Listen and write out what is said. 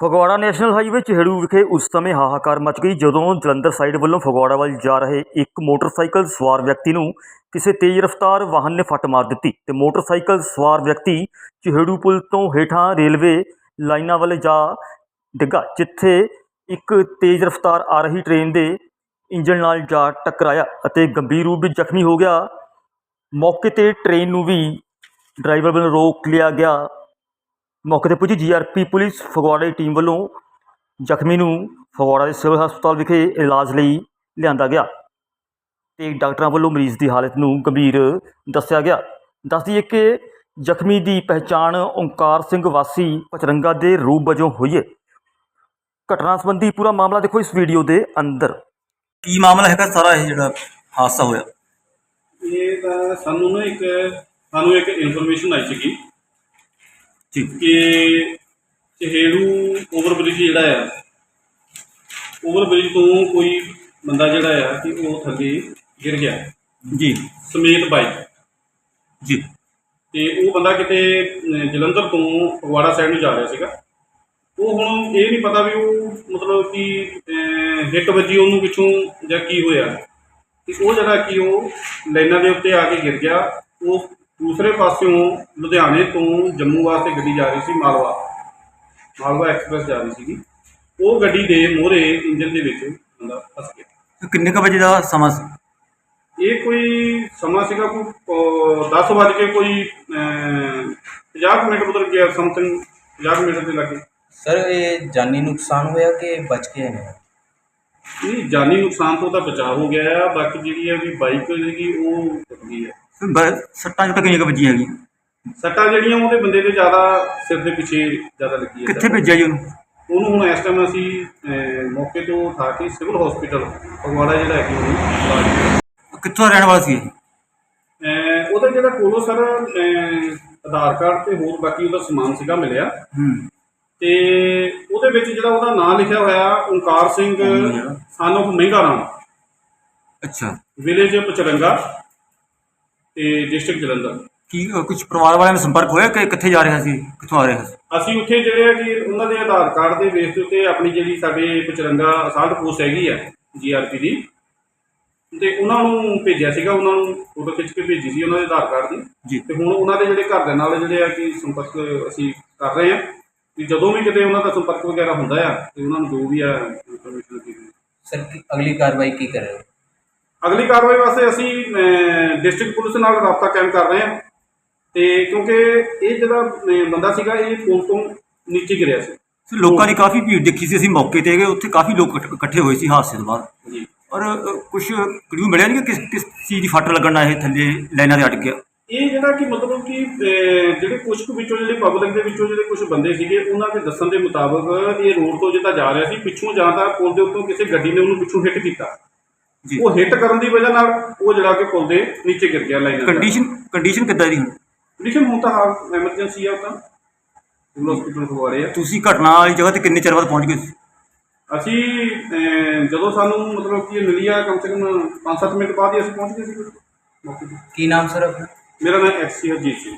Phagwara national highway Chaheru ਵਿਖੇ ਉਸ ਸਮੇਂ ਹਾਹਾਕਾਰ ਮਚ ਗਈ ਜਦੋਂ ਜਲੰਧਰ ਸਾਈਡ ਵੱਲੋਂ ਫਗਵਾੜਾ ਵੱਲ ਜਾ ਰਹੇ ਇੱਕ ਮੋਟਰਸਾਈਕਲ ਸਵਾਰ ਵਿਅਕਤੀ ਨੂੰ ਕਿਸੇ ਤੇਜ਼ ਰਫ਼ਤਾਰ ਵਾਹਨ ਨੇ ਫੱਟ ਮਾਰ ਦਿੱਤੀ ਤੇ ਮੋਟਰਸਾਈਕਲ ਸਵਾਰ ਵਿਅਕਤੀ ਚਿਹੜੂ ਪੁਲ ਤੋਂ ਹੇਠਾਂ ਰੇਲਵੇ ਲਾਈਨਾਂ ਵੱਲ ਜਾ ਡਿੱਗਾ, ਜਿੱਥੇ ਇੱਕ ਤੇਜ਼ ਰਫ਼ਤਾਰ ਆ ਰਹੀ ਟ੍ਰੇਨ ਦੇ ਇੰਜਣ ਨਾਲ ਜਾ ਟਕਰਾਇਆ ਅਤੇ ਗੰਭੀਰ ਰੂਪ ਵਿੱਚ ਜ਼ਖਮੀ ਹੋ ਗਿਆ। ਮੌਕੇ ਤੇ ਟ੍ਰੇਨ ਨੂੰ ਵੀ ਡਰਾਈਵਰ ਵੱਲੋਂ ਰੋਕ ਲਿਆ ਗਿਆ। ਮੌਕੇ ਤੇ ਪੁੱਜੀ ਜੀਆਰਪੀ ਪੁਲਿਸ ਫਗਵਾੜਾ ਦੀ ਟੀਮ ਵੱਲੋਂ ਜ਼ਖਮੀ ਨੂੰ ਫਗਵਾੜਾ ਦੇ ਸਿਵਲ ਹਸਪਤਾਲ ਵਿਖੇ ਇਲਾਜ ਲਈ ਲਿਆਂਦਾ ਗਿਆ ਤੇ ਡਾਕਟਰਾਂ ਵੱਲੋਂ ਮਰੀਜ਼ ਦੀ ਹਾਲਤ ਨੂੰ ਗੰਭੀਰ ਦੱਸਿਆ ਗਿਆ। ਦੱਸ ਦਈਏ ਕਿ ਜ਼ਖਮੀ ਦੀ ਪਹਿਚਾਣ ਓਂਕਾਰ ਸਿੰਘ ਵਾਸੀ ਪਚਰੰਗਾ ਦੇ ਰੂਪ ਵਜੋਂ ਹੋਈ ਹੈ। ਘਟਨਾ ਸੰਬੰਧੀ ਪੂਰਾ ਮਾਮਲਾ ਦੇਖੋ ਇਸ ਵੀਡੀਓ ਦੇ ਅੰਦਰ। ਕੀ ਮਾਮਲਾ ਹੈਗਾ? ਸਾਰਾ ਇਹ ਜਿਹੜਾ ਹਾਦਸਾ ਹੋਇਆ। ਇਹ ਤਾਂ ਸਾਨੂੰ ਨਾ ਇੱਕ ਸਾਨੂੰ ਇੱਕ ਇਨਫੋਰਮੇਸ਼ਨ ਆਈ ਸੀਗੀ। ਜੀ ਕਿ ਚਹੇੜੂ ਓਵਰਬ੍ਰਿਜ ਜਿਹੜਾ ਆ ਓਵਰਬ੍ਰਿਜ ਤੋਂ ਕੋਈ ਬੰਦਾ ਜਿਹੜਾ ਆ ਕਿ ਉਹ ਥੱਲੇ ਗਿਰ ਗਿਆ। ਜੀ। ਸਮੇਤ ਬਾਈਕ। ਜੀ। ਤੇ ਉਹ ਬੰਦਾ ਕਿਤੇ ਜਲੰਧਰ ਤੋਂ ਫਗਵਾੜਾ ਸਾਈਡ ਨੂੰ ਜਾ ਰਿਹਾ ਸੀਗਾ। ਉਹ ਹੁਣ ਇਹ ਨਹੀਂ ਪਤਾ ਵੀ ਉਹ ਮਤਲਬ ਕਿ ਹਿੱਟ ਵੱਜੀ ਉਹਨੂੰ ਪਿੱਛੋਂ ਜਾਂ ਕੀ ਹੋਇਆ। ਤੇ ਉਹ ਜਿਹੜਾ ਕਿ ਉਹ ਲਾਈਨਾਂ ਦੇ ਉੱਤੇ ਆ ਕੇ ਗਿਰ ਗਿਆ। ਉਹ ਦੂਸਰੇ ਪਾਸਿਓਂ ਲੁਧਿਆਣੇ ਤੋਂ ਜੰਮੂ ਵਾਸਤੇ ਗੱਡੀ ਜਾ ਰਹੀ ਸੀ ਮਾਲਵਾ। ਮਾਲਵਾ ਐਕਸਪ੍ਰੈਸ ਜਾ ਰਹੀ ਸੀਗੀ। ਉਹ ਗੱਡੀ ਦੇ ਮੋਹਰੇ ਇੰਜਨ ਦੇ ਵਿੱਚ ਬੰਦਾ ਫਸ ਗਿਆ। ਕਿੰਨੇ ਕ ਵਜੇ ਦਾ ਸਮਾਂ ਸੀ? ਇਹ ਕੋਈ ਸਮਾਂ ਸੀਗਾ ਕੋਈ 10 ਵਜੇ ਕੇ ਕੋਈ ਅਹ, 50 ਮਿੰਟ ਮਤਲਬ ਗਿਆ ਸਮਥਿੰਗ 50 ਮਿੰਟ ਦੇ ਲੱਗੇ। ਸਰ ਇਹ ਜਾਨੀ ਨੁਕਸਾਨ ਹੋਇਆ ਕਿ ਬਚ ਕੇ ਨੇ? ਨਹੀਂ ਜਾਨੀ ਨੁਕਸਾਨ ਤੋਂ ਤਾਂ ਬਚਾਅ ਹੋ ਗਿਆ ਆ ਬਾਕੀ ਜਿਹੜੀ ਹੈ ਵੀ ਬਾਈਕ ਜਿਹੜੀ ਉਹ ਟੁੱਟ ਗਈ ਹੈ ਸੱਟਾਂ ਕਿਤੇ ਕਿੰਨੀਆਂ ਕੁ ਵੱਜੀਆਂ ਹੈਗੀਆਂ? ਸੱਟਾਂ ਜਿਹੜੀਆਂ ਉਹਦੇ ਬੰਦੇ ਦੇ ਜ਼ਿਆਦਾ ਸਿਰ ਦੇ ਪਿੱਛੇ ਜ਼ਿਆਦਾ ਲੱਗੀ ਹੈ ਕਿੱਥੇ ਭੇਜਿਆ ਜੀ ਉਹਨੂੰ? ਉਹਨੂੰ ਹੁਣ ਇਸ ਟਾਈਮ ਅਸੀਂ ਅਹ, ਮੌਕੇ ਤੋਂ ਉਠਾ ਕੇ ਸਿਵਲ ਹਸਪੀਟਲ ਫਗਵਾੜਾ ਜਿਹੜਾ ਹੈ ਕਿ ਉਹਨੂੰ ਇਲਾਜ। ਕਿੱਥੋਂ ਦਾ ਰਹਿਣ ਵਾਲਾ ਸੀ ਇਹ? ਅਹ, ਉਹਦਾ ਜਿਹੜਾ ਕੋਲੋਂ ਸਰ ਅਹ, ਆਧਾਰ ਕਾਰਡ ਤੇ ਹੋਰ ਬਾਕੀ ਉਹਦਾ ਸਮਾਨ ਸੀਗਾ ਮਿਲਿਆ। ਹੂੰ। ਤੇ ਉਹਦੇ ਵਿੱਚ ਜਿਹੜਾ ਉਹਦਾ ਨਾਮ ਲਿਖਿਆ ਹੋਇਆ ਓਂਕਾਰ ਸਿੰਘ ਸਨ of ਮਹਿੰਗਾ ਰਾਮ। ਅੱਛਾ। ਵਿਲੇਜ ਪਚਰੰਗਾ। ਤੇ ਡਿਸਟ੍ਰਿਕਟ ਜਲੰਧਰ ਕੀ ਕੁਝ ਪਰਿਵਾਰ ਵਾਲਿਆਂ ਨਾਲ ਸੰਪਰਕ ਹੋਇਆ ਕਿ ਕਿੱਥੇ ਜਾ ਰਿਹਾ ਸੀ ਕਿੱਥੋਂ ਆ ਰਿਹਾ ਸੀ? ਅਸੀਂ ਉੱਥੇ ਜਿਹੜੇ ਆ ਕਿ ਉਹਨਾਂ ਦੇ ਆਧਾਰ ਕਾਰਡ ਦੇ ਬੇਸ ਦੇ ਉੱਤੇ ਆਪਣੀ ਜਿਹੜੀ ਸਾਡੇ ਪਚਰੰਗਾ ਅਸਾਲਟ ਪੋਸਟ ਹੈਗੀ ਆ ਜੀਆਰਪੀ ਦੀ ਤੇ ਉਹਨਾਂ ਨੂੰ ਭੇਜਿਆ ਸੀਗਾ ਉਹਨਾਂ ਨੂੰ ਫੋਟੋ ਖਿੱਚ ਕੇ ਭੇਜੀ ਸੀ ਉਹਨਾਂ ਦੇ ਆਧਾਰ ਕਾਰਡ ਦੀ। ਜੀ। ਤੇ ਹੁਣ ਉਹਨਾਂ ਦੇ ਜਿਹੜੇ ਘਰ ਦੇ ਨਾਲ ਜਿਹੜੇ ਆ ਕਿ ਸੰਪਰਕ ਅਸੀਂ ਕਰ ਰਹੇ ਆ ਕਿ ਜਦੋਂ ਵੀ ਕਿਤੇ ਉਹਨਾਂ ਦਾ ਸੰਪਰਕ ਵਗੈਰਾ ਹੁੰਦਾ ਆ ਤੇ ਉਹਨਾਂ ਨੂੰ ਜੋ ਵੀ ਆ ਇਨਫੋਰਮੇਸ਼ਨ ਦਿੱਤੀ ਸਰ ਕੀ- ਅਗਲੀ ਕਾਰਵਾਈ ਕੀ ਕਰ ਰਹੇ ਹੋ? ਅਗਲੀ ਕਾਰਵਾਈ ਵਾਸਤੇ ਅਸੀਂ ਡਿਸਟ੍ਰਿਕਟ ਪੁਲਿਸ ਨਾਲ ਰਾਬਤਾ ਕਾਇਮ ਕਰ ਰਹੇ ਹਾਂ। ਤੇ ਕਿਉਂਕਿ ਇਹ ਜਿਹੜਾ ਬੰਦਾ ਸੀਗਾ ਇਹ ਪੁਲ ਤੋਂ ਨੀਚੇ ਗਿਰਿਆ ਸੀ। ਸੋ ਲੋਕਾਂ ਦੀ ਕਾਫੀ ਭੀੜ ਦੇਖੀ ਸੀ ਅਸੀਂ ਮੌਕੇ ਤੇ ਗਏ ਉੱਥੇ ਕਾਫੀ ਲੋਕ ਇਕੱਠ- ਹੋਏ ਸੀ ਹਾਦਸੇ ਤੋਂ ਬਾਅਦ। ਜੀ। ਔਰ ਕੁਝ ਕਲੂ ਮਿਲਿਆ ਨਹੀਂ ਕਿ ਕਿਸ ਕਿਸ ਚੀਜ਼ ਦੀ ਫੱਟ ਲੱਗਣ ਨਾਲ ਇਹ ਥੱਲੇ ਲਾਈਨਾਂ ਤੇ ਅਟਕ ਗਿਆ? ਇਹ ਜਿਹੜਾ ਕਿ ਮਤਲਬ ਕਿ ਜਿਹੜੇ ਕੁਝ ਕੁ ਵਿੱਚੋਂ ਜਿਹੜੇ ਪਬਲਿਕ ਦੇ ਵਿੱਚੋਂ ਜਿਹੜੇ ਕੁਝ ਬੰਦੇ ਸੀਗੇ ਉਹਨਾਂ ਦੇ ਦੱਸਣ ਦੇ ਮੁਤਾਬਕ ਇਹ ਰੋਡ ਤੋਂ ਜਿੱਦਾਂ ਜਾ ਰਿਹਾ ਸੀ ਪਿੱਛੋਂ ਜਾਂਦਾ ਪੁਲ ਦੇ ਉੱਤੋਂ ਕਿਸੇ ਗੱਡੀ ਨੇ ਉਹਨੂੰ ਪਿੱਛੋਂ ਹਿੱਟ ਕੀਤਾ। ਜੀ ਉਹ ਹਿੱਟ ਕਰਨ ਦੀ ਵਜ੍ਹਾ ਨਾਲ ਉਹ ਜਿਹੜਾ ਕਿ ਪੁਲ ਦੇ ਨੀਚੇ ਗਿਰ ਗਿਆ ਲਾਈਨਾਂ ਕੰਡੀਸ਼ਨ ਕੰਡੀਸ਼ਨ ਕਿੱਦਾਂ ਦੀ ਹੁਣ? ਕੰਡੀਸ਼ਨ ਹੁਣ ਤਾਂ ਹਾਲ ਐਮਰਜੈਂਸੀ ਆ ਉਹ ਤਾਂ। ਸਿਵਲ ਹਸਪੀਟਲ ਖਵਾ ਰਹੇ ਆ। ਤੁਸੀਂ ਘਟਨਾ ਵਾਲੀ ਜਗ੍ਹਾ ਤੇ ਕਿੰਨੇ ਚਿਰ ਬਾਅਦ ਪਹੁੰਚ ਗਏ ਸੀ ਅਸੀਂ ਜਦੋਂ ਸਾਨੂੰ ਮਤਲਬ ਕਿ ਇਹ ਮਿਲੀ ਆ ਕਮ ਸੇ ਕਮ 5-7 ਮਿੰਟ ਬਾਅਦ ਹੀ ਅਸੀਂ ਪਹੁੰਚ ਗਏ ਸੀ। ਤੇ ਕੀ ਨਾਮ ਸਰ ਆਪਣਾ? ਮੇਰਾ ਨਾਮ ਐਕਸੀ ਹਰਜੀਤ ਸਿੰਘ।